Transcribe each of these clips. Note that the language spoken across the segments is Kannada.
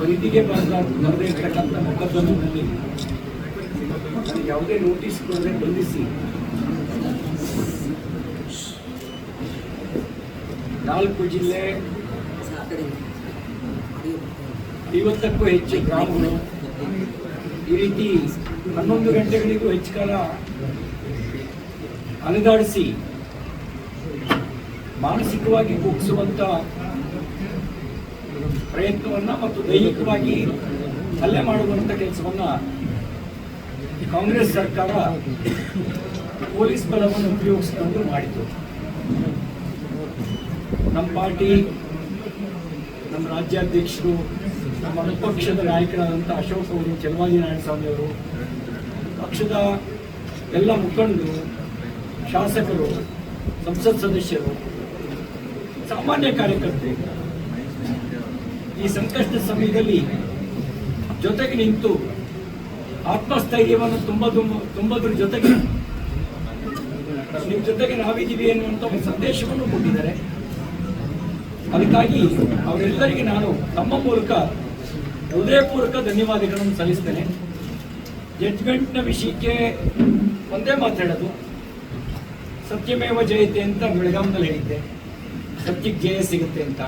ಪರಿಧಿಗೆ ಬರದ ಇರ್ತಕ್ಕಂಥ ಮೊಕದ್ದಮೆನಲ್ಲಿ ನನಗೆ ಯಾವುದೇ ನೋಟಿಸ್ ಕೊಡದೆ ಬಂಧಿಸಿ. ನಾಲ್ಕು ಜಿಲ್ಲೆ ಐವತ್ತಕ್ಕೂ ಹೆಚ್ಚು ಗ್ರಾಮಗಳು. ಈ ರೀತಿ ಹನ್ನೊಂದು ಗಂಟೆಗಳಿಗೂ ಹೆಚ್ಚು ಕಾಲ ಅಲೆದಾಡಿಸಿ ಮಾನಸಿಕವಾಗಿ ಕುಗ್ಗಿಸುವಂತ ಪ್ರಯತ್ನವನ್ನ ಮತ್ತು ದೈಹಿಕವಾಗಿ ಹಲ್ಲೆ ಮಾಡುವಂಥ ಕೆಲಸವನ್ನ ಕಾಂಗ್ರೆಸ್ ಸರ್ಕಾರ ಪೊಲೀಸ್ ಬಲವನ್ನು ಉಪಯೋಗಿಸಿಕೊಂಡು ಮಾಡಿತು. ನಮ್ಮ ಪಾರ್ಟಿ, ನಮ್ಮ ರಾಜ್ಯಾಧ್ಯಕ್ಷರು, ನಮ್ಮ ಅನುಪಕ್ಷದ ನಾಯಕರಾದಂಥ ಅಶೋಕ್ ಅವರು ಜನ್ವಾಜಿ ನಾರಾಯಣ ಸ್ವಾಮಿ ಅವರು, ಪಕ್ಷದ ಎಲ್ಲ ಮುಖಂಡರು, ಶಾಸಕರು, ಸಂಸತ್ ಸದಸ್ಯರು, ಸಾಮಾನ್ಯ ಕಾರ್ಯಕರ್ತರು. ಈ ಸಂಕಷ್ಟ ಸಮಯದಲ್ಲಿ ಜೊತೆಗೆ ನಿಂತು ಆತ್ಮಸ್ಥೈರ್ಯವನ್ನು ತುಂಬ ತುಂಬದ್ರ ಜೊತೆಗೆ ನಿಮ್ಮ ಜೊತೆಗೆ ನಾವಿದ್ದೀವಿ ಅನ್ನುವಂಥ ಒಂದು ಸಂದೇಶವನ್ನು ಕೊಟ್ಟಿದ್ದಾರೆ. ಅದಕ್ಕಾಗಿ ಅವರೆಲ್ಲರಿಗೆ ನಾನು ತಮ್ಮ ಮೂಲಕ ಹೃದಯಪೂರ್ವಕ ಧನ್ಯವಾದಗಳನ್ನು ಸಲ್ಲಿಸ್ತೇನೆ. ಜಡ್ಜ್ಮೆಂಟ್ನ ವಿಷಯಕ್ಕೆ ಒಂದೇ ಮಾತಾಡೋದು. ಸತ್ಯಮೇವ ಜಯತೆ ಅಂತ ಬೆಳಗಾಂನಲ್ಲಿ ಹೇಳಿದ್ದೆ. ಸತ್ಯಕ್ಕೆ ಜಯ ಸಿಗುತ್ತೆ ಅಂತ.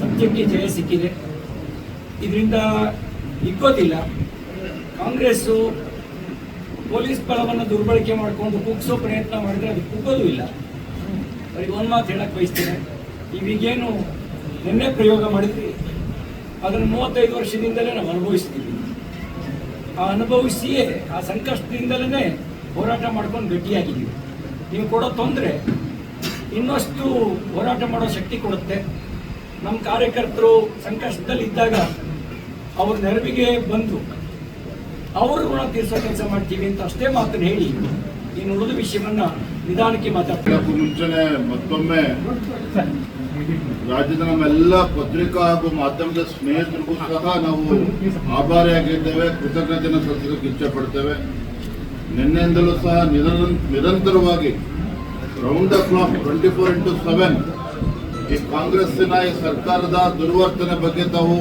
ಸತ್ಯಕ್ಕೆ ಜಯ ಸಿಕ್ಕಿದೆ. ಇದರಿಂದ ಇಕ್ಕೋದಿಲ್ಲ ಕಾಂಗ್ರೆಸ್ಸು ಪೊಲೀಸ್ ಬಲವನ್ನು ದುರ್ಬಳಕೆ ಮಾಡಿಕೊಂಡು ಕುಗ್ಸೋ ಪ್ರಯತ್ನ ಮಾಡಿದ್ರೆ ಅದು ಕುಗ್ಗೋದು ಇಲ್ಲ. ಅವರಿಗೆ ಒಂದು ಮಾತು ಹೇಳಕ್ ಬಯಸ್ತೇನೆ. ಇವೀಗೇನು ನಿನ್ನೆ ಪ್ರಯೋಗ ಮಾಡಿದ್ವಿ ಅದನ್ನು ಮೂವತ್ತೈದು ವರ್ಷದಿಂದಲೇ ನಾವು ಅನುಭವಿಸ್ತೀವಿ. ಆ ಅನುಭವಿಸಿಯೇ, ಆ ಸಂಕಷ್ಟದಿಂದಲೇ ಹೋರಾಟ ಮಾಡ್ಕೊಂಡು ಗಟ್ಟಿಯಾಗಿದ್ದೀವಿ. ನೀವು ಕೊಡೋ ತೊಂದರೆ ಇನ್ನಷ್ಟು ಹೋರಾಟ ಮಾಡೋ ಶಕ್ತಿ ಕೊಡುತ್ತೆ. ನಮ್ಮ ಕಾರ್ಯಕರ್ತರು ಸಂಕಷ್ಟದಲ್ಲಿ ಇದ್ದಾಗ ಅವ್ರ ನೆರವಿಗೆ ಬಂದು ಅವರು ಋಣ ತೀರಿಸೋ ಕೆಲಸ ಮಾಡ್ತೀವಿ ಅಂತ ಅಷ್ಟೇ ಮಾತನ್ನು ಹೇಳಿ ಇನ್ನು ಉಳಿದ ವಿಷಯವನ್ನ ನಿಧಾನಕ್ಕೆ ಮಾತಾಡ್ತೀವಿ ಮುಂಚೆನೆ ಮತ್ತೊಮ್ಮೆ ರಾಜ್ಯದ ನಮ್ಮೆಲ್ಲ ಪತ್ರಿಕಾ ಹಾಗೂ ಮಾಧ್ಯಮದ ಸ್ನೇಹಿತರಿಗೂ ಸಹ ನಾವು ಆಭಾರಿಯಾಗಿದ್ದೇವೆ, ಕೃತಜ್ಞತೆಯನ್ನು ಸಲ್ಲಿಸಲಿಕ್ಕೆ ಇಚ್ಛೆ ಪಡ್ತೇವೆ ನಿನ್ನೆಯಿಂದಲೂ ಸಹ ನಿರಂತರ ನಿರಂತರವಾಗಿ round the clock twenty four into seven ಈ ಕಾಂಗ್ರೆಸ್ಸಿನ ಈ ಸರ್ಕಾರದ ದುರ್ವರ್ತನೆ ಬಗ್ಗೆ ತಾವು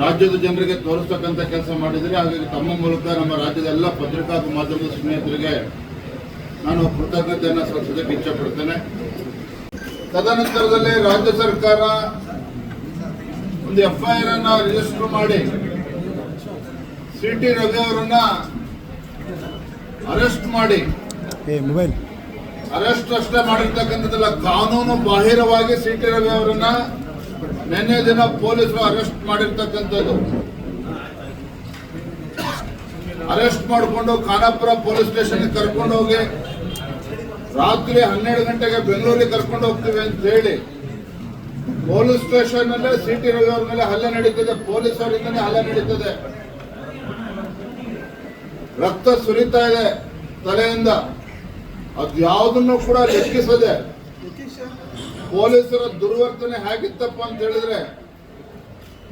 ರಾಜ್ಯದ ಜನರಿಗೆ ತೋರಿಸ್ತಕ್ಕಂಥ ಕೆಲಸ ಮಾಡಿದರೆ, ಹಾಗಾಗಿ ತಮ್ಮ ಮೂಲಕ ನಮ್ಮ ರಾಜ್ಯದ ಎಲ್ಲ ಪತ್ರಿಕಾ ಮಾಧ್ಯಮದ ಸ್ನೇಹಿತರಿಗೆ ನಾನು ಕೃತಜ್ಞತೆಯನ್ನು ಸಲ್ಲಿಸೋದಕ್ಕೆ ಇಚ್ಛಪಡ್ತೇನೆ ತದನಂತರದಲ್ಲಿ ರಾಜ್ಯ ಸರ್ಕಾರ ಒಂದು ಎಫ್ಐಆರ್ ಅನ್ನ ರಿಜಿಸ್ಟರ್ ಮಾಡಿ ಸಿ ಟಿ ರವಿ ಅವರನ್ನ ಅರೆಸ್ಟ್ ಮಾಡಿ. ಮೊಬೈಲ್ ಅರೆಸ್ಟ್ ಅಷ್ಟೇ ಮಾಡಿರ್ತಕ್ಕಂಥದ್ದಲ್ಲ, ಕಾನೂನು ಬಾಹಿರವಾಗಿ ಸಿ ಟಿ ರವಿ ಅವರನ್ನ ನಿನ್ನೆ ದಿನ ಪೊಲೀಸರು ಅರೆಸ್ಟ್ ಮಾಡಿರ್ತಕ್ಕಂಥದ್ದು. ಅರೆಸ್ಟ್ ಮಾಡಿಕೊಂಡು ಖಾನಾಪುರ ಪೊಲೀಸ್ ಸ್ಟೇಷನ್ ಕರ್ಕೊಂಡು ಹೋಗಿ, ರಾತ್ರಿ ಹನ್ನೆರಡು ಗಂಟೆಗೆ ಬೆಂಗಳೂರಿಗೆ ಕರ್ಕೊಂಡು ಹೋಗ್ತೀವಿ ಅಂತ ಹೇಳಿ, ಪೊಲೀಸ್ ಸ್ಟೇಷನ್ ಅಲ್ಲೇ ಸಿ ಟಿ ರವಿ ಅವ್ರ ಮೇಲೆ ಹಲ್ಲೆ ನಡೀತದೆ, ಪೊಲೀಸ್ ಅವರಿಂದನೇ ಹಲ್ಲೆ ನಡೀತದೆ. ರಕ್ತ ಸುರಿತಾ ಇದೆ ತಲೆಯಿಂದ. ಅದ್ಯಾವುದನ್ನು ಕೂಡ ಲೆಕ್ಕಿಸದೆ ಪೊಲೀಸರ ದುರ್ವರ್ತನೆ ಹೇಗಿತ್ತಪ್ಪ ಅಂತ ಹೇಳಿದ್ರೆ,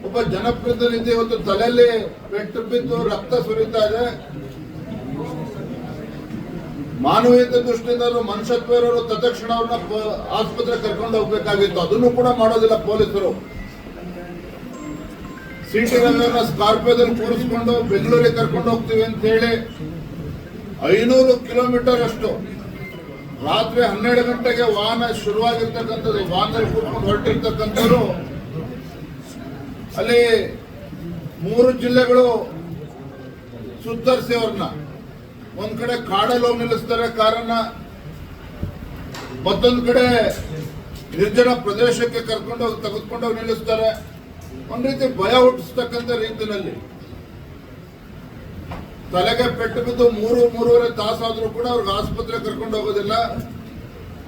ಒಬ್ಬ ಜನಪ್ರತಿನಿಧಿ ಇವತ್ತು ತಲೆಯಲ್ಲಿ ಪೆಟ್ಟು ಬಿದ್ದು ರಕ್ತ ಸುರಿತಾ ಇದೆ. ಮಾನವೀಯತೆ ದೃಷ್ಟಿಯಿಂದ ಮನುಷ್ಯತ್ವ ಇರೋರು ತತ್ಕ್ಷಣ ಅವ್ರನ್ನ ಆಸ್ಪತ್ರೆ ಕರ್ಕೊಂಡು ಹೋಗ್ಬೇಕಾಗಿತ್ತು. ಅದನ್ನು ಕೂಡ ಮಾಡೋದಿಲ್ಲ ಪೊಲೀಸರು. ಸಿಟಿ ರವಿಯವ್ರನ್ನ ಸ್ಕಾರ್ಪಿಯೋದಲ್ಲಿ ಕೂರಿಸ್ಕೊಂಡು ಬೆಂಗಳೂರಿಗೆ ಕರ್ಕೊಂಡು ಹೋಗ್ತೀವಿ ಅಂತ ಹೇಳಿ ಐನೂರು ಕಿಲೋಮೀಟರ್ ಅಷ್ಟು ರಾತ್ರಿ ಹನ್ನೆರಡು ಗಂಟೆಗೆ ವಾಹನ ಶುರುವಾಗಿರ್ತಕ್ಕಂಥದ್ದು, ವಾಹನದಲ್ಲಿ ಕೂತ್ಕೊಂಡು ಹೊರಟಿರ್ತಕ್ಕಂಥವ್ರು, ಅಲ್ಲಿ ಮೂರು ಜಿಲ್ಲೆಗಳು ಸುತ್ತರಿಸಿ ಅವ್ರನ್ನ. ಒಂದ್ ಕಡೆ ಕಾಡಲ್ಲಿ ಹೋಗಿ ನಿಲ್ಲಿಸ್ತಾರೆ, ಕಾರನ್ನ. ಮತ್ತೊಂದು ಕಡೆ ನಿರ್ಜನ ಪ್ರದೇಶಕ್ಕೆ ಕರ್ಕೊಂಡು ಹೋಗಿ ತೆಗೆದುಕೊಂಡೋಗಿ ನಿಲ್ಲಿಸ್ತಾರೆ. ಒಂದ್ ರೀತಿ ಭಯ ಹುಟ್ಟಿಸ್ತಕ್ಕಂಥ ರೀತಿಯಲ್ಲಿ. ತಲೆಗೆ ಪೆಟ್ಟು ಬಿದ್ದು ಮೂರು, ಮೂರುವರೆ ತಾಸಾದ್ರೂ ಕೂಡ ಅವ್ರಿಗೆ ಆಸ್ಪತ್ರೆ ಕರ್ಕೊಂಡು ಹೋಗೋದಿಲ್ಲ.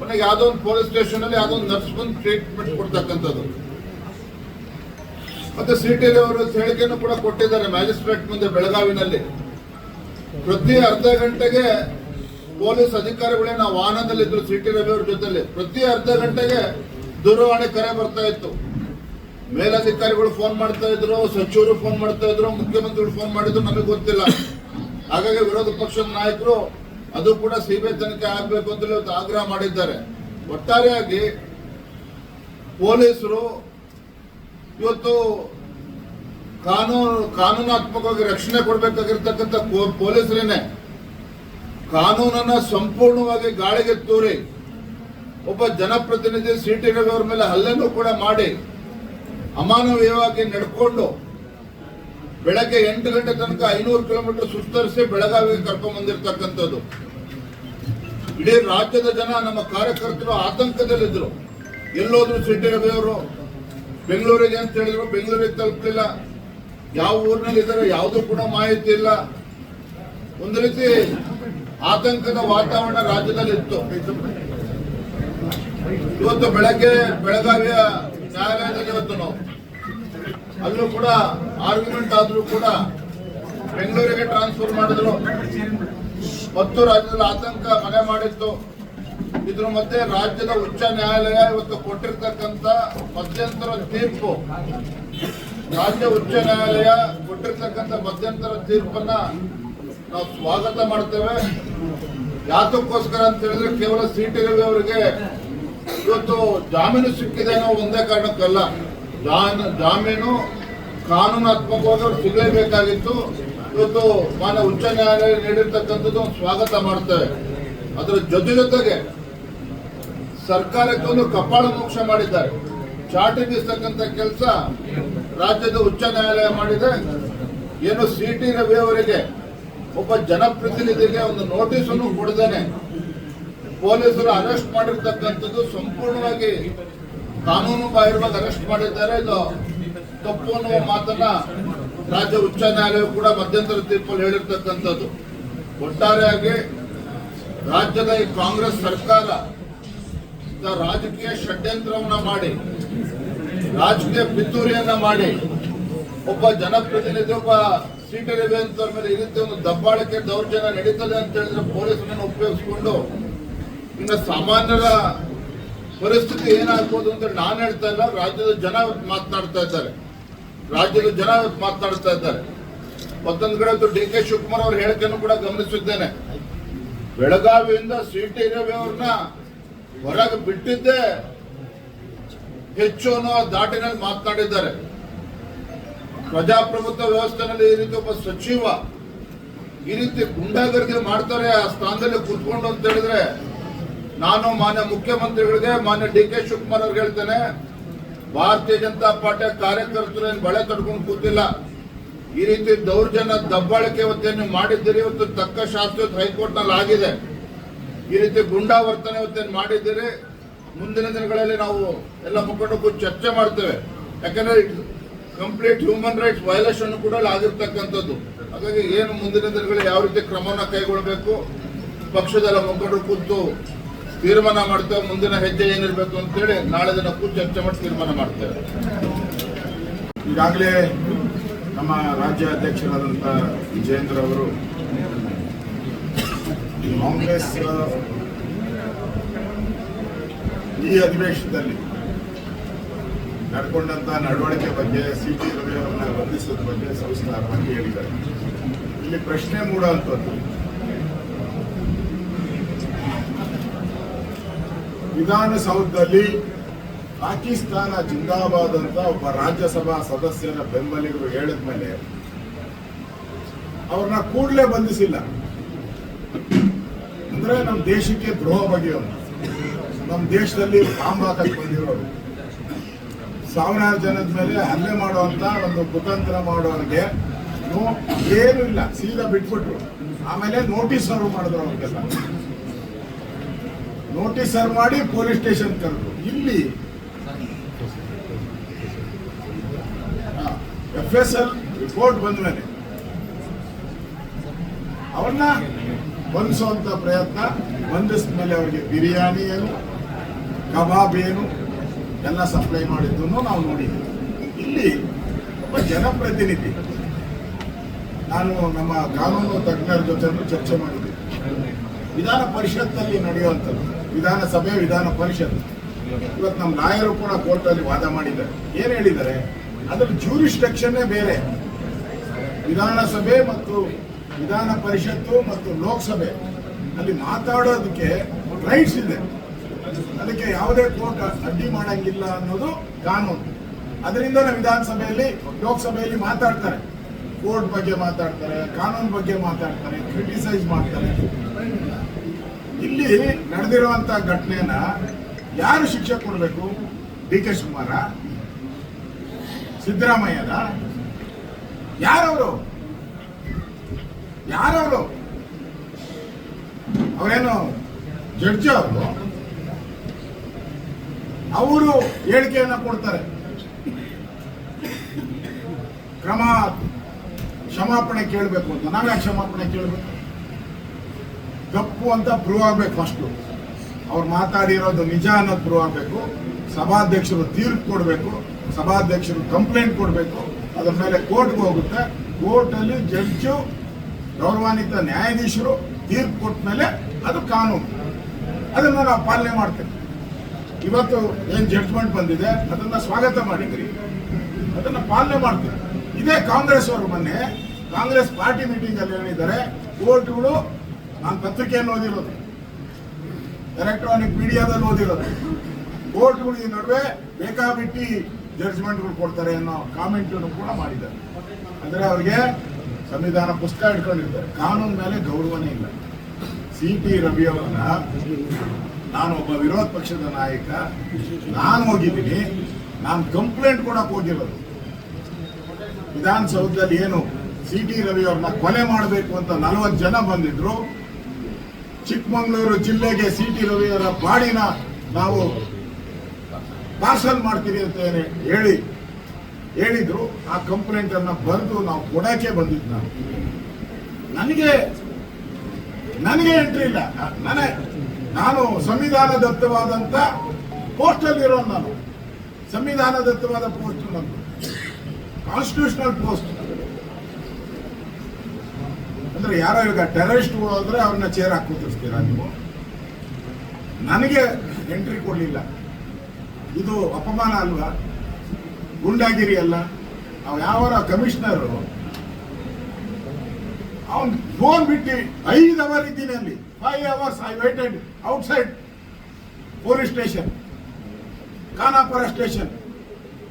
ಮನೆಗೆ ಯಾವುದೋ ಒಂದು ಪೊಲೀಸ್ ಸ್ಟೇಷನ್ ಅಲ್ಲಿ ಯಾವ್ದೋ ನರ್ಸ್ ಬಂದು ಟ್ರೀಟ್ಮೆಂಟ್ ಕೊಡ್ತಕ್ಕಂಥದ್ದು. ಮತ್ತೆ ಸಿಟಿ ಅವರು ಹೇಳಿಕೆಯನ್ನು ಕೂಡ ಕೊಟ್ಟಿದ್ದಾರೆ ಮ್ಯಾಜಿಸ್ಟ್ರೇಟ್ ಮುಂದೆ ಬೆಳಗಾವಿನಲ್ಲಿ. ಪ್ರತಿ ಅರ್ಧ ಗಂಟೆಗೆ ಪೊಲೀಸ್ ಅಧಿಕಾರಿಗಳೇ ನಾವು ವಾಹನದಲ್ಲಿದ್ರು ಸಿಟಿ ರವಿ ಅವ್ರ ಜೊತೆಲಿ. ಪ್ರತಿ ಅರ್ಧ ಗಂಟೆಗೆ ದೂರವಾಣಿ ಕರೆ ಬರ್ತಾ ಇತ್ತು. ಮೇಲಧಿಕಾರಿಗಳು ಫೋನ್ ಮಾಡ್ತಾ ಇದ್ರು, ಸಚಿವರು ಫೋನ್ ಮಾಡ್ತಾ ಇದ್ರು, ಮುಖ್ಯಮಂತ್ರಿಗಳು ಫೋನ್ ಮಾಡಿದ್ರು, ನಮಗೆ ಗೊತ್ತಿಲ್ಲ. ಹಾಗಾಗಿ ವಿರೋಧ ಪಕ್ಷದ ನಾಯಕರು ಅದು ಕೂಡ ಸಿಬಿಐ ತನಿಖೆ ಆಗಬೇಕು ಅಂತ ಇವತ್ತು ಆಗ್ರಹ ಮಾಡಿದ್ದಾರೆ. ಒಟ್ಟಾರೆಯಾಗಿ ಪೊಲೀಸರು ಇವತ್ತು ಕಾನೂನು ಕಾನೂನಾತ್ಮಕವಾಗಿ ರಕ್ಷಣೆ ಕೊಡಬೇಕಾಗಿರ್ತಕ್ಕಂಥ ಪೊಲೀಸರೇನೆ, ಕಾನೂನನ್ನ ಸಂಪೂರ್ಣವಾಗಿ ಗಾಳಿಗೆ ತೂರಿ ಒಬ್ಬ ಜನಪ್ರತಿನಿಧಿ ಸಿ ಟಿ ರವಿ ಅವರ ಮೇಲೆ ಹಲ್ಲೆನೂ ಕೂಡ ಮಾಡಿ ಅಮಾನವೀಯವಾಗಿ ನಡ್ಕೊಂಡು ಬೆಳಗ್ಗೆ ಎಂಟು ಗಂಟೆ ತನಕ ಐನೂರು ಕಿಲೋಮೀಟರ್ ಸುಸ್ತರಿಸಿ ಬೆಳಗಾವಿಗೆ ಕರ್ಕೊಂಡ್ ಬಂದಿರತಕ್ಕಂಥದ್ದು. ಇಡೀ ರಾಜ್ಯದ ಜನ, ನಮ್ಮ ಕಾರ್ಯಕರ್ತರು ಆತಂಕದಲ್ಲಿದ್ದರು ಎಲ್ಲೋದ್ರು ಸಿ ಟಿ ಅವರು ಬೆಂಗಳೂರಿಗೆ ಅಂತ ಹೇಳಿದ್ರು, ಬೆಂಗಳೂರಿಗೆ ತಲುಪಲಿಲ್ಲ ಯಾವ ಊರಿನಲ್ಲಿ ಇದ್ದಾರೆ, ಯಾವುದು ಕೂಡ ಮಾಹಿತಿ ಇಲ್ಲ. ಒಂದು ರೀತಿ ಆತಂಕದ ವಾತಾವರಣ ರಾಜ್ಯದಲ್ಲಿ ಇತ್ತು. ಇವತ್ತು ಬೆಳಗ್ಗೆ ಬೆಳಗಾವಿಯ ನ್ಯಾಯಾಲಯದಲ್ಲಿ ಇವತ್ತು ನಾವು. ಅಲ್ಲೂ ಕೂಡ ಆರ್ಗ್ಯುಮೆಂಟ್ ಆದರೂ ಕೂಡ ಬೆಂಗಳೂರಿಗೆ ಟ್ರಾನ್ಸ್ಫರ್ ಮಾಡಿದ್ರು. ಮತ್ತು ರಾಜ್ಯದಲ್ಲಿ ಆತಂಕ ಮನೆ ಮಾಡಿತ್ತು. ಇದ್ರ ಮಧ್ಯೆ ರಾಜ್ಯದ ಉಚ್ಚ ನ್ಯಾಯಾಲಯ ಇವತ್ತು ಕೊಟ್ಟಿರ್ತಕ್ಕಂಥ ಮಧ್ಯಂತರ ತೀರ್ಪು. ರಾಜ್ಯ ಉಚ್ಚ ನ್ಯಾಯಾಲಯ ಕೊಟ್ಟಿರ್ತಕ್ಕಂಥ ಮಧ್ಯಂತರ ತೀರ್ಪನ್ನ ನಾವು ಸ್ವಾಗತ ಮಾಡ್ತೇವೆ. ಯಾತಕ್ಕೋಸ್ಕರ ಅಂತ ಹೇಳಿದ್ರೆ ಕೇವಲ ಸಿ ಟಿ ರವಿ ಅವರಿಗೆ ಇವತ್ತು ಜಾಮೀನು ಸಿಕ್ಕಿದೆ ಅನ್ನೋ ಒಂದೇ ಕಾರಣಕ್ಕಲ್ಲ. ಜಾಮೀನು ಕಾನೂನಾತ್ಮಕವಾಗಿ ಸಿಗಲೇಬೇಕಾಗಿತ್ತು ಇವತ್ತು ಮಾನ್ಯ ಉಚ್ಚ ನ್ಯಾಯಾಲಯ ನೀಡಿರ್ತಕ್ಕಂಥದ್ದು ಸ್ವಾಗತ ಮಾಡ್ತೇವೆ ಅದರ ಜೊತೆ ಜೊತೆಗೆ ಸರ್ಕಾರಕ್ಕೆ ಒಂದು ಕಪಾಳ ಮೋಕ್ಷ ಮಾಡಿದ್ದಾರೆ. ಚಾಟಿ ಬೀಸ್ತಕ್ಕಂಥ ಕೆಲಸ ರಾಜ್ಯದ ಉಚ್ಚ ನ್ಯಾಯಾಲಯ ಮಾಡಿದೆ. ಏನು ಸಿ ಟಿ ರವಿ ಅವರಿಗೆ ಒಬ್ಬ ಜನಪ್ರತಿನಿಧಿಗೆ ಒಂದು ನೋಟಿಸ್ ಅನ್ನು ಕೊಡದೇನೆ ಪೊಲೀಸರು ಅರೆಸ್ಟ್ ಮಾಡಿರ್ತಕ್ಕಂಥದ್ದು ಸಂಪೂರ್ಣವಾಗಿ ಕಾನೂನು ಬಾಹಿರವಾಗಿ ಅರೆಸ್ಟ್ ಮಾಡಿದ್ದಾರೆ. ಇದು ತಪ್ಪು ಅನ್ನುವ ಮಾತನ್ನ ರಾಜ್ಯ ಉಚ್ಚ ನ್ಯಾಯಾಲಯ ಕೂಡ ಮಧ್ಯಂತರ ತೀರ್ಪಲ್ಲಿ ಹೇಳಿರ್ತಕ್ಕಂಥದ್ದು. ಒಟ್ಟಾರೆಯಾಗಿ ರಾಜ್ಯದ ಈ ಕಾಂಗ್ರೆಸ್ ಸರ್ಕಾರ ರಾಜಕೀಯ ಷಡ್ಯಂತ್ರವನ್ನ ಮಾಡಿ, ರಾಜಕೀಯ ಪಿತೂರಿಯನ್ನ ಮಾಡಿ, ಒಬ್ಬ ಜನಪ್ರತಿನಿಧಿ, ಒಬ್ಬ ಸೀಟು ಅಂತವ್ರ ಮೇಲೆ ಇರುತ್ತೆ ರೀತಿ ಒಂದು ದಬ್ಬಾಳಿಕೆ ದೌರ್ಜನ್ಯ ನಡೀತದೆ ಅಂತ ಹೇಳಿದ್ರೆ ಪೊಲೀಸರನ್ನು ಉಪಯೋಗಿಸಿಕೊಂಡು ಇನ್ನು ಸಾಮಾನ್ಯರ ಪರಿಸ್ಥಿತಿ ಏನಾಗ್ಬೋದು ಅಂತ ನಾನು ಹೇಳ್ತಾ ಇಲ್ಲ, ರಾಜ್ಯದ ಜನ ಮಾತನಾಡ್ತಾ ಇದ್ದಾರೆ. ರಾಜ್ಯದ ಜನ ಮಾತನಾಡ್ತಾ ಇದ್ದಾರೆ. ಮತ್ತೊಂದು ಕಡೆ ಡಿ ಕೆ ಶಿವಕುಮಾರ್ ಅವ್ರ ಹೇಳಿಕೆಯನ್ನು ಕೂಡ ಗಮನಿಸಿದ್ದೇನೆ. ಬೆಳಗಾವಿಯಿಂದ ಸಿ ಟಿ ರವಿ ಅವ್ರನ್ನ ಹೊರಗೆ ಬಿಟ್ಟಿದ್ದೇ ಹೆಚ್ಚು ಅನ್ನೋ ದಾಟಿನಲ್ಲಿ ಮಾತನಾಡಿದ್ದಾರೆ. ಪ್ರಜಾಪ್ರಭುತ್ವ ವ್ಯವಸ್ಥೆನಲ್ಲಿ ಈ ರೀತಿ ಒಬ್ಬ ಸಚಿವ ಈ ರೀತಿ ಗುಂಡಾಗರ್ಗೆ ಮಾಡ್ತಾರೆ, ಆ ಸ್ಥಾನದಲ್ಲಿ ಕೂತ್ಕೊಂಡು ಅಂತ ಹೇಳಿದ್ರೆ ನಾನು ಮಾನ್ಯ ಮುಖ್ಯಮಂತ್ರಿಗಳಿಗೆ, ಮಾನ್ಯ ಡಿ ಕೆ ಶಿವಕುಮಾರ್ ಅವ್ರಿಗೆ ಹೇಳ್ತೇನೆ, ಭಾರತೀಯ ಜನತಾ ಪಾರ್ಟಿಯ ಕಾರ್ಯಕರ್ತರು ಏನು ಬಳೆ ತಡ್ಕೊಂಡು ಕೂತಿಲ್ಲ. ಈ ರೀತಿ ದೌರ್ಜನ್ಯ ದಬ್ಬಾಳಿಕೆ ಇವತ್ತೇನು ಮಾಡಿದ್ದೀರಿ? ಇವತ್ತು ತಕ್ಕ ಶಾಸ್ತ್ರ ಹೈಕೋರ್ಟ್ನಲ್ಲಿ ಆಗಿದೆ. ಈ ರೀತಿ ಗುಂಡಾವರ್ತನೆ ಇವತ್ತೇನು ಮಾಡಿದ್ದೀರಿ? ಮುಂದಿನ ದಿನಗಳಲ್ಲಿ ನಾವು ಎಲ್ಲ ಮುಖಂಡಕ್ಕೂ ಚರ್ಚೆ ಮಾಡ್ತೇವೆ. ಯಾಕಂದ್ರೆ ಕಂಪ್ಲೀಟ್ ಹ್ಯೂಮನ್ ರೈಟ್ಸ್ ವೈಲೇಷನ್ ಕೂಡ ಆಗಿರ್ತಕ್ಕಂಥದ್ದು. ಹಾಗಾಗಿ ಏನು ಮುಂದಿನ ದಿನಗಳಲ್ಲಿ ಯಾವ ರೀತಿ ಕ್ರಮವನ್ನು ಕೈಗೊಳ್ಳಬೇಕು? ಪಕ್ಷದೆಲ್ಲ ಮುಖಂಡರು ಕೂತು ತೀರ್ಮಾನ ಮಾಡ್ತೇವೆ, ಮುಂದಿನ ಹೆಜ್ಜೆ ಏನಿರಬೇಕು ಅಂತೇಳಿ ನಾಳೆ ದಿನ ಕೂತು ಚರ್ಚೆ ಮಾಡಿ ತೀರ್ಮಾನ ಮಾಡ್ತೇವೆ. ಈಗಾಗಲೇ ನಮ್ಮ ರಾಜ್ಯ ಅಧ್ಯಕ್ಷರಾದಂಥ ವಿಜೇಂದ್ರ ಅವರು ಕಾಂಗ್ರೆಸ್, ಈ ಅಧಿವೇಶನದಲ್ಲಿ ನಡ್ಕೊಂಡಂಥ ನಡವಳಿಕೆ ಬಗ್ಗೆ ಸಿ ಟಿ ರವಿ ಅವರನ್ನ ಬಂಧಿಸೋದ್ರ ಬಗ್ಗೆ ಸವಿಸ್ತಾರವಾಗಿ ಹೇಳಿದ್ದಾರೆ. ಇಲ್ಲಿ ಪ್ರಶ್ನೆ ಮೂಡುವಂಥದ್ದು ವಿಧಾನಸೌಧದಲ್ಲಿ ಪಾಕಿಸ್ತಾನ ಜಿಂದಾಬಾದ್ ಅಂತ ಒಬ್ಬ ರಾಜ್ಯಸಭಾ ಸದಸ್ಯರ ಬೆಂಬಲಿಗರು ಹೇಳಿದ ಮೇಲೆ ಅವ್ರನ್ನ ಕೂಡಲೇ ಬಂಧಿಸಿಲ್ಲ. ಅಂದ್ರೆ ನಮ್ಮ ದೇಶಕ್ಕೆ ದ್ರೋಹ ಬಗೆಯವರು ನಮ್ಮ ದೇಶದಲ್ಲಿ ಬಾಂಬ್ ಬಂದಿರೋರು. ಸಾವಿರಾರು ಜನದ ಮೇಲೆ ಹಲ್ಲೆ ಮಾಡುವಂತ ಒಂದು ಕುತಂತ್ರ ಮಾಡೋರಿಗೆ ಏನೂ ಇಲ್ಲ, ಸೀದಾ ಬಿಟ್ಬಿಟ್ರು. ಆಮೇಲೆ ನೋಟಿಸ್ ಸರ್ವ್ ಮಾಡಿದ್ರು ಅವ್ರಿಗೆಲ್ಲ. ನೋಟಿಸ್ ಮಾಡಿ ಪೊಲೀಸ್ ಸ್ಟೇಷನ್ ಕರೆದು. ಇಲ್ಲಿ ಎಫ್ ಎಸ್ ಎಲ್ ರಿಪೋರ್ಟ್ ಬಂದ ಮೇಲೆ ಅವ್ರನ್ನ ಬಂಧಿಸುವಂತ ಪ್ರಯತ್ನ ಬಂಧಿಸಿದ ಮೇಲೆ ಅವರಿಗೆ ಬಿರಿಯಾನಿ ಏನು, ಕಬಾಬ್ ಏನು, ಎಲ್ಲ ಸಪ್ಲೈ ಮಾಡಿದ್ದನ್ನು ನಾವು ನೋಡಿದ್ದೀವಿ. ಇಲ್ಲಿ ಒಬ್ಬ ಜನಪ್ರತಿನಿಧಿ, ನಾನು ನಮ್ಮ ಕಾನೂನು ತಜ್ಞರ ಜೊತೆ ಚರ್ಚೆ ಮಾಡಿದ್ದೀನಿ ವಿಧಾನ ಪರಿಷತ್ನಲ್ಲಿ ನಡೆಯುವಂಥದ್ದು. ವಿಧಾನಸಭೆ, ವಿಧಾನ ಪರಿಷತ್. ಇವತ್ತು ನಮ್ಮ ನಾಯರು ಕೂಡ ಕೋರ್ಟಲ್ಲಿ ವಾದ ಮಾಡಿದ್ದಾರೆ. ಏನು ಹೇಳಿದ್ದಾರೆ? ಅದರ ಜ್ಯೂರಿಸ್ಟ್ರಕ್ಷನ್ನೇ ಬೇರೆ. ವಿಧಾನಸಭೆ ಮತ್ತು ವಿಧಾನ ಪರಿಷತ್ತು ಮತ್ತು ಲೋಕಸಭೆ. ಅಲ್ಲಿ ಮಾತಾಡೋದಕ್ಕೆ ರೈಟ್ಸ್ ಇದೆ. ಅದಕ್ಕೆ ಯಾವುದೇ ಕೋರ್ಟ್ ಅಡ್ಡಿ ಮಾಡಂಗಿಲ್ಲ ಅನ್ನೋದು ಕಾನೂನು. ಅದರಿಂದನೇ ವಿಧಾನಸಭೆಯಲ್ಲಿ, ಲೋಕಸಭೆಯಲ್ಲಿ ಮಾತಾಡ್ತಾರೆ. ಕೋರ್ಟ್ ಬಗ್ಗೆ ಮಾತಾಡ್ತಾರೆ, ಕಾನೂನು ಬಗ್ಗೆ ಮಾತಾಡ್ತಾರೆ ಕ್ರಿಟಿಸೈಸ್ ಮಾಡ್ತಾರೆ. ಇಲ್ಲಿ ನಡೆದಿರುವಂತ ಘಟನೆಯನ್ನ ಯಾರು ಶಿಕ್ಷೆ ಕೊಡಬೇಕು? ಡಿ ಕೆ ಶಿವಕುಮಾರ, ಸಿದ್ದರಾಮಯ್ಯನ? ಯಾರವರು? ಯಾರವರು? ಅವರೇನು ಜಡ್ಜ್ ಅವರು? ಅವರು ಹೇಳಿಕೆಯನ್ನ ಕೊಡ್ತಾರೆ. ಕ್ರಮ ಕ್ಷಮಾಪಣೆ ಕೇಳಬೇಕು ಅಂತ. ನಾವ್ಯಾಕೆ ಕ್ಷಮಾಪಣೆ ಕೇಳಬೇಕು? ತಪ್ಪು ಅಂತ ಪ್ರೂವ್ ಆಗ್ಬೇಕು ಫಸ್ಟು ಅವ್ರು ಮಾತಾಡಿರೋದು ನಿಜ ಅನ್ನೋದು ಪ್ರೂವ್ ಆಗಬೇಕು. ಸಭಾಧ್ಯಕ್ಷರು ತೀರ್ಪು ಕೊಡಬೇಕು. ಸಭಾಧ್ಯಕ್ಷರು ಕಂಪ್ಲೇಂಟ್ ಕೊಡಬೇಕು. ಅದ್ರ ಮೇಲೆ ಕೋರ್ಟ್ಗೆ ಹೋಗುತ್ತೆ. ಕೋರ್ಟಲ್ಲಿ ಜಡ್ಜು ಗೌರವಾನ್ವಿತ ನ್ಯಾಯಾಧೀಶರು ತೀರ್ಪು ಕೊಟ್ಟ ಮೇಲೆ ಅದು ಕಾನೂನು. ಅದನ್ನು ನಾವು ಪಾಲನೆ ಮಾಡ್ತೇವೆ. ಇವತ್ತು ಏನು ಜಡ್ಜ್ಮೆಂಟ್ ಬಂದಿದೆ, ಅದನ್ನ ಸ್ವಾಗತ ಮಾಡಿದ್ರಿ. ಅದನ್ನ ಪಾಲನೆ ಮಾಡ್ತೀವಿ. ಇದೇ ಕಾಂಗ್ರೆಸ್ ಅವರು ಮೊನ್ನೆ, ಕಾಂಗ್ರೆಸ್ ಪಾರ್ಟಿ ಮೀಟಿಂಗ್ ಅಲ್ಲಿ ಹೇಳಿದ್ದಾರೆ ಕೋರ್ಟ್ಗಳು ನಾನು ಪತ್ರಿಕೆಯನ್ನು ಓದಿರೋದು. ಎಲೆಕ್ಟ್ರಾನಿಕ್ ಮೀಡಿಯಾದಲ್ಲಿ ಓದಿರೋದು. ಕೋರ್ಟ್ಗಳು ಈ ನಡುವೆ ಬೇಕಾಬಿಟ್ಟಿ ಜಡ್ಜ್ಮೆಂಟ್ಗಳು ಕೊಡ್ತಾರೆ ಅನ್ನೋ ಕಾಮೆಂಟ್ ಕೂಡ ಮಾಡಿದ್ದಾರೆ. ಅಂದ್ರೆ ಅವ್ರಿಗೆ ಸಂವಿಧಾನ ಪುಸ್ತಕ ಇಟ್ಕೊಂಡಿರ್ತಾರೆ ಕಾನೂನು ಮೇಲೆ ಗೌರವನೇ ಇಲ್ಲ. ಸಿ ಟಿ ರವಿ ಅವರನ್ನ ನಾನು ಒಬ್ಬ ವಿರೋಧ ಪಕ್ಷದ ನಾಯಕ. ನಾನು ಹೋಗಿದ್ದೀನಿ. ನಾನು ಕಂಪ್ಲೇಂಟ್ ಕೂಡ ಹೋಗಿರೋದು. ವಿಧಾನಸೌಧದಲ್ಲಿ ಏನು ಸಿ ಟಿ ರವಿ ಅವ್ರನ್ನ ಕೊಲೆ ಮಾಡಬೇಕು ಅಂತ ನಲವತ್ತು ಜನ ಬಂದಿದ್ರು. ಚಿಕ್ಕಮಗಳೂರು ಜಿಲ್ಲೆಗೆ ಸಿ ಟಿ ರವಿಯವರ ಬಾಡಿನ ನಾವು ಪಾರ್ಸಲ್ ಮಾಡ್ತೀವಿ ಅಂತ ಹೇಳಿ ಹೇಳಿದ್ರು. ಆ ಕಂಪ್ಲೇಂಟ್ ಅನ್ನ ಬರೆದು ನಾವು ಕೊಡಕ್ಕೆ ಬಂದಿದ್ದು ನಾನು ನನಗೆ ನನಗೆ ಎಂಟ್ರಿ ಇಲ್ಲ. ನನಗೆ ನಾನು ಪೋಸ್ಟ್ ಅಲ್ಲಿರೋ ನಾನು. ಸಂವಿಧಾನದತ್ತವಾದ ಪೋಸ್ಟ್ ನಂದು ಕಾನ್ಸ್ಟಿಟ್ಯೂಷನಲ್ ಪೋಸ್ಟ್ ಅಂದ್ರೆ ಯಾರೋ ಈಗ ಟೆರರಿಸ್ಟ್ ಹೋದ್ರೆ ಅವ್ರನ್ನ ಚೇರ್ ಹಾಕಿ ಕೂತಿರ್ತೀರಾ ನೀವು? ನನಗೆ ಎಂಟ್ರಿ ಕೊಡಲಿಲ್ಲ. ಇದು ಅಪಮಾನ ಅಲ್ವಾ? ಗುಂಡಾಗಿರಿ ಅಲ್ಲ. ಅವ ಯಾವ ಕಮಿಷನರ್ ಅವನ್ ಫೋನ್ ಬಿಟ್ಟು ಐದು ಅವರ್ ಇದ್ದೀನಿ ಅಲ್ಲಿ. Five hours I waited outside police station Khanapur station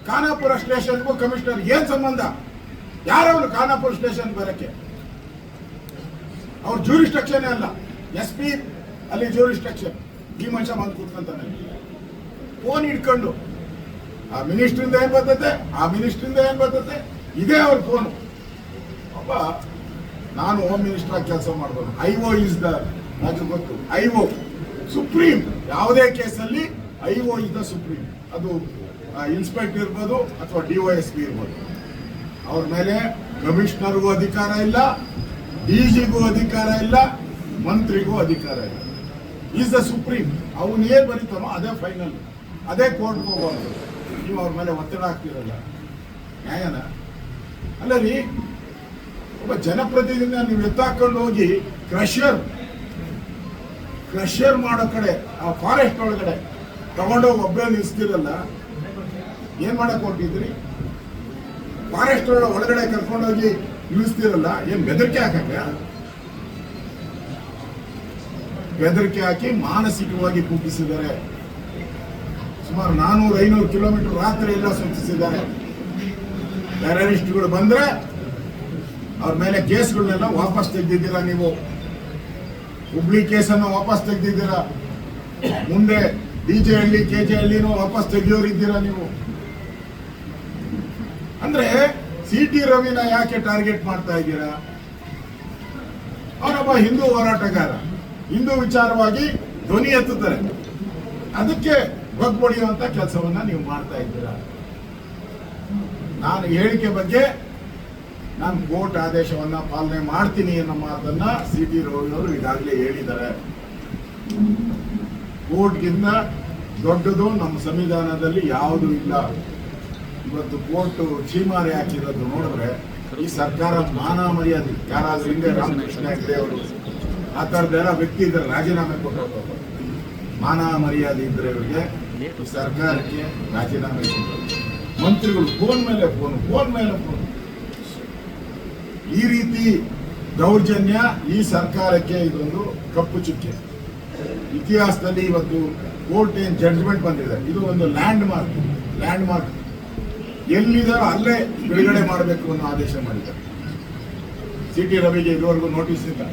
Khanapur ಸ್ಟೇಷನ್ಗೂ commissioner ಏನ್ ಸಂಬಂಧ? ಯಾರವನು ಖಾನಾಪುರ ಸ್ಟೇಷನ್ ಬರಕ್ಕೆ? ಅವ್ರ ಜೂರಿಸ್ಟ್ರಕ್ಷನ್ ಅಲ್ಲ. ಎಸ್ ಪಿ ಅಲ್ಲಿ ಜೂರಿಸ್ಟ್ರಕ್ಷನ್ ಈ ಮನುಷ್ಯ ಬಂದು ಕೂತ್ಕೊಂತಾನೆ. ಫೋನ್ ಇಟ್ಕೊಂಡು ಆ ಮಿನಿಸ್ಟ್ರಿಂದ ಏನ್ ಬರ್ತದೆ ಆ ಮಿನಿಸ್ಟ್ರಿಂದ ಏನ್ ಬರ್ತದೆ ಇದೇ ಅವ್ರ ಫೋನು ಒಬ್ಬ ನಾನು ಹೋಮ್ ಮಿನಿಸ್ಟರ್ ಆಗಿ ಕೆಲಸ ಮಾಡ್ಬೋದು. ಐ ಓ ಇಸ್ ದ ಅದು ಗೊತ್ತು. ಐ ಓ ಸುಪ್ರೀಂ ಯಾವುದೇ ಕೇಸಲ್ಲಿ I O is the supreme ಅದು ಇನ್ಸ್ಪೆಕ್ಟರ್ ಇರ್ಬೋದು ಅಥವಾ ಡಿ ಒ ಎಸ್ ಪಿ ಇರ್ಬೋದು. ಅವ್ರ ಮೇಲೆ ಕಮಿಷನರ್ಗೂ ಅಧಿಕಾರ ಇಲ್ಲ. ಡಿಜಿಗೂ ಅಧಿಕಾರ ಇಲ್ಲ, ಮಂತ್ರಿಗೂ ಅಧಿಕಾರ ಇಲ್ಲ. ಈಸ್ ದ ಸುಪ್ರೀಂ ಅವನು ಏನ್ ಬರೀತಾನೋ ಅದೇ ಫೈನಲ್ ಅದೇ ಕೋರ್ಟ್ ಹೋಗೋದು. ನೀವು ಅವ್ರ ಮೇಲೆ ಒತ್ತಡ ಹಾಕ್ತಿರಲ್ಲ. ನ್ಯಾಯನ? ಅಲ್ಲ ರೀ, ಒಬ್ಬ ಜನಪ್ರತಿನಿಧಿನ ನೀವು ಎತ್ತಾಕೊಂಡು ಹೋಗಿ ಕ್ರಷರ್ ಕ್ರಷರ್ ಮಾಡೋ ಕಡೆ, ಆ ಫಾರೆಸ್ಟ್ ಒಳಗಡೆ ತಗೊಂಡೋಗಿ ಒಬ್ಬರೇ ನಿಲ್ಸ್ತಿರಲ್ಲ, ಏನ್ ಮಾಡಕ್ ಹೊರಟಿದ್ರಿ ಫಾರೆಸ್ಟ್ ಒಳಗಡೆ ಕರ್ಕೊಂಡೋಗಿ ನಿಲ್ಲಿಸ್ತಿರಲ್ಲ ಏನ್ ಬೆದರಿಕೆ ಹಾಕಕ್ಕ? ಬೆದರಿಕೆ ಹಾಕಿ ಮಾನಸಿಕವಾಗಿ ಕುಗ್ಗಿಸಿದ್ದಾರೆ. ಸುಮಾರು ನಾನೂರು, ಐನೂರು ಕಿಲೋಮೀಟರ್ ರಾತ್ರಿ ಎಲ್ಲ ಸೂಚಿಸಿದ್ದಾರೆ. ಟೆರರಿಸ್ಟ್ಗಳು ಬಂದ್ರೆ ಅವ್ರ ಮೇಲೆ ಕೇಸ್ಗಳನ್ನೆಲ್ಲ ವಾಪಸ್ ತೆಗೆದಿದ್ದೀರಾ ನೀವು? ಹುಬ್ಳಿ ಕೇಸನ್ನು ವಾಪಸ್ ತೆಗೆದಿದ್ದೀರಾ? ಮುಂದೆ D J Halli, K J ಹಳ್ಳಿನೂ ವಾಪಸ್ ತೆಗೆಯೋರಿದ್ದೀರಾ ನೀವು? ಅಂದ್ರೆ ಸಿ ಟಿ ರವಿನ ಯಾಕೆ ಟಾರ್ಗೆಟ್ ಮಾಡ್ತಾ ಇದ್ದೀರಾ? ಅವರೊಬ್ಬ ಹಿಂದೂ ಹೋರಾಟಗಾರ. ಹಿಂದೂ ವಿಚಾರವಾಗಿ ಧ್ವನಿ ಎತ್ತುತ್ತಾರೆ. ಅದಕ್ಕೆ ಬಗ್ಬಡಿಯುವಂತ ಕೆಲಸವನ್ನ ನೀವು ಮಾಡ್ತಾ ಇದ್ದೀರಾ? ನಾನು ಹೇಳಿಕೆ ಬಗ್ಗೆ ನಾನು ಕೋರ್ಟ್ ಆದೇಶವನ್ನ ಪಾಲನೆ ಮಾಡ್ತೀನಿ ಅನ್ನೋ ಮಾತನ್ನ ಸಿ ಟಿ ರವಿಯವರು ಈಗಾಗಲೇ ಹೇಳಿದ್ದಾರೆ. ಕೋರ್ಟ್ಗಿಂತ ದೊಡ್ಡದು ನಮ್ಮ ಸಂವಿಧಾನದಲ್ಲಿ ಯಾವುದೂ ಇಲ್ಲ. ಇವತ್ತು ಕೋರ್ಟ್ ಚೀಮಾರಿ ಹಾಕಿರೋದು ನೋಡಿದ್ರೆ ಈ ಸರ್ಕಾರ ಮಾನ ಮರ್ಯಾದೆ. ಯಾರಾದ್ರೂ ಹಿಂದೆ ರಾಮಕೃಷ್ಣ ಹೆಗಡೆ ಅವರು ಆ ಥರದ್ದೆಲ್ಲ ವ್ಯಕ್ತಿ ಇದ್ರೆ ರಾಜೀನಾಮೆ ಕೊಟ್ಟು ಮಾನ ಮರ್ಯಾದೆ ಇದ್ರೆ ಇವರಿಗೆ ಸರ್ಕಾರಕ್ಕೆ ರಾಜೀನಾಮೆ ಕೊಟ್ಟರು ಮಂತ್ರಿಗಳು ಫೋನ್ ಮೇಲೆ ಫೋನ್ ಫೋನ್ ಮೇಲೆ ಫೋನ್. ಈ ರೀತಿ ದೌರ್ಜನ್ಯ ಈ ಸರ್ಕಾರಕ್ಕೆ ಇದೊಂದು ಕಪ್ಪು ಚುಕ್ಕೆ. ಇತಿಹಾಸದಲ್ಲಿ ಇವತ್ತು ಕೋರ್ಟ್ ಏನ್ ಜಡ್ಜ್ಮೆಂಟ್ ಬಂದಿದೆ. ಇದು ಒಂದು ಲ್ಯಾಂಡ್ ಮಾರ್ಕ್ ಲ್ಯಾಂಡ್ ಮಾರ್ಕ್ ಎಲ್ಲಿದಾರೋ ಅಲ್ಲೇ ಬಿಡುಗಡೆ ಮಾಡಬೇಕು ಅನ್ನೋ ಆದೇಶ ಮಾಡಿದ್ದಾರೆ. ಸಿ ಟಿ ರವಿಗೆ ಇದುವರೆಗೂ ನೋಟಿಸ್ ಇಲ್ಲ.